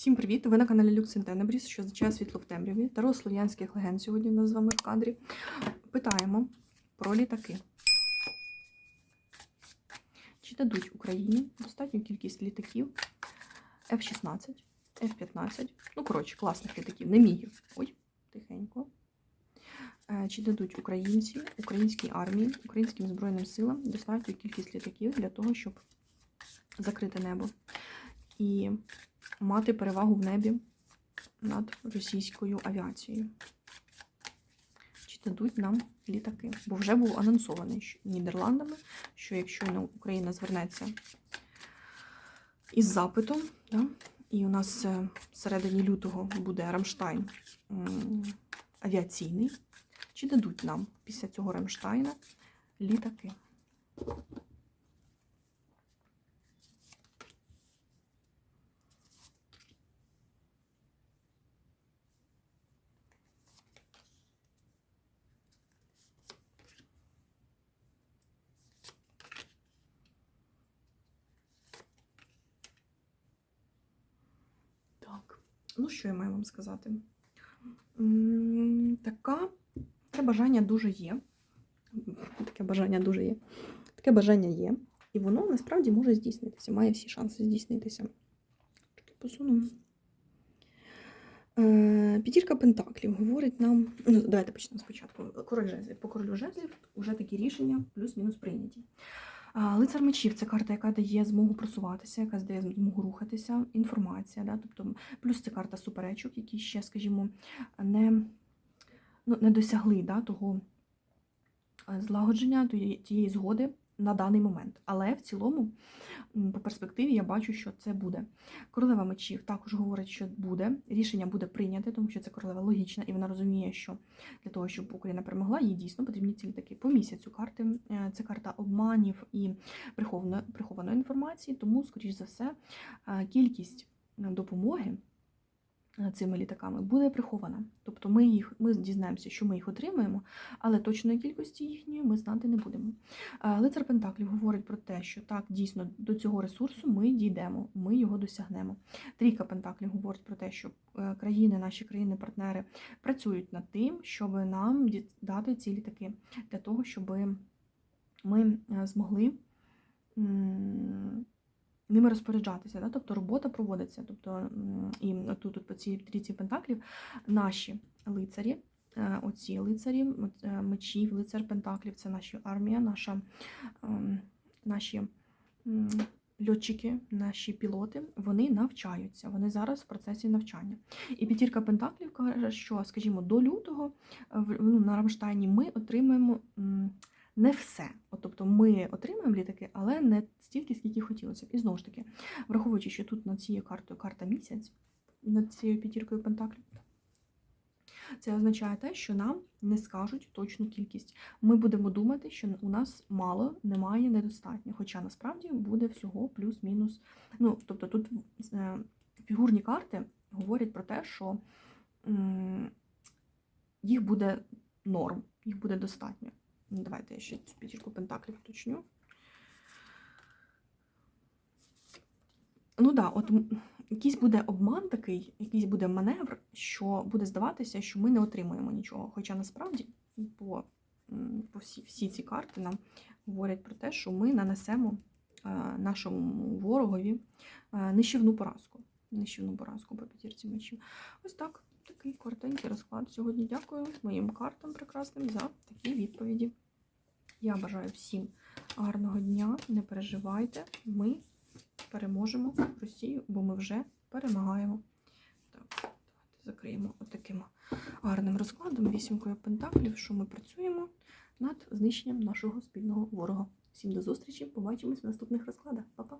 Всім привіт! Ви на каналі Люкс Тенебріс, що означає світло в темряві. Таро слов'янських легенд сьогодні у нас з вами в кадрі. Питаємо про літаки. Чи дадуть Україні достатню кількість літаків F-16, F-15, ну, коротше, класних літаків, не мігів. Ой, тихенько. Е, Чи дадуть українці, українській армії, українським Збройним силам достатню кількість літаків для того, щоб закрити небо і мати перевагу в небі над російською авіацією? Чи дадуть нам літаки? Бо вже був анонсований Нідерландами, що якщо Україна звернеться із запитом, да, і у нас е, всередині лютого буде Рамштайн авіаційний, чи дадуть нам після цього Рамштайна літаки? Так, ну що я маю вам сказати? Така, таке бажання дуже є. Таке бажання дуже є. Таке бажання є. І воно насправді може здійснитися, має всі шанси здійснитися. Чуть Посуну. Е, П'ятірка Пентаклів говорить нам. Ну, давайте почнемо спочатку. Король жезлів. По королю жезлів вже такі рішення плюс-мінус прийняті. Лицар мечів це карта, яка дає змогу просуватися, яка дає змогу рухатися, інформація. Да? Тобто, плюс це карта суперечок, які ще, скажімо, не, ну, не досягли да, того е, злагодження, тієї згоди на даний момент. Але в цілому, по перспективі, я бачу, що це буде. Королева мечів також говорить, що буде. Рішення буде прийняте, тому що це королева логічна, і вона розуміє, що для того, щоб Україна перемогла, їй дійсно потрібні ці літаки. По місяцю карти е, це карта обманів і прихованої, інформації, тому, скоріш за все, е, кількість допомоги цими літаками буде прихована. Тобто ми їх ми дізнаємося, що ми їх отримаємо, але точної кількості їхньої ми знати не будемо. Е, Лицар Пентаклів говорить про те, що так, дійсно до цього ресурсу ми дійдемо, ми його досягнемо. Трійка Пентаклів говорить про те, що е, країни, наші країни-партнери працюють над тим, щоб нам дати ці літаки для того, щоб ми е, змогли ними розпоряджатися. Да? Тобто робота проводиться. Тобто, і тут, тут по цій трійці пентаклів наші лицарі, е, оці лицарі, е, мечів, лицар пентаклів це наша армія, наша, ем, наші льотчики, наші пілоти, вони навчаються. Вони зараз в процесі навчання. І п'ятірка пентаклів каже, що, скажімо, до лютого ну, на Рамштайні ми отримаємо. Не все. От, тобто ми отримаємо літаки, але не стільки, скільки хотілося б. І знову ж таки, враховуючи, що тут над цією картою карта місяць, над цією п'ятіркою пентаклів, це означає те, що нам не скажуть точну кількість. Ми будемо думати, що у нас мало, немає, недостатньо. Хоча насправді буде всього плюс-мінус. Ну, тобто тут е, фігурні карти говорять про те, що їх буде норм, їх буде достатньо. Ну, Давайте я ще цю п'ятірку пентаклів уточню. Ну да, от якийсь буде обман такий, якийсь буде маневр, що буде здаватися, що ми не отримуємо нічого. Хоча насправді по, по всі, всі ці карти нам говорять про те, що ми нанесемо е, нашому ворогові е, нищівну поразку. Нищівну поразку по п'ятірці мечів. Ось так, такий коротенький розклад. Сьогодні дякую моїм картам прекрасним за такі відповіді. Я бажаю всім гарного дня, не переживайте, ми переможемо Росію, бо ми вже перемагаємо. Так, давайте закриємо отаким гарним розкладом, вісімкою пентаклів, що ми працюємо над знищенням нашого спільного ворога. Всім до зустрічі, побачимось в наступних розкладах. Па-па!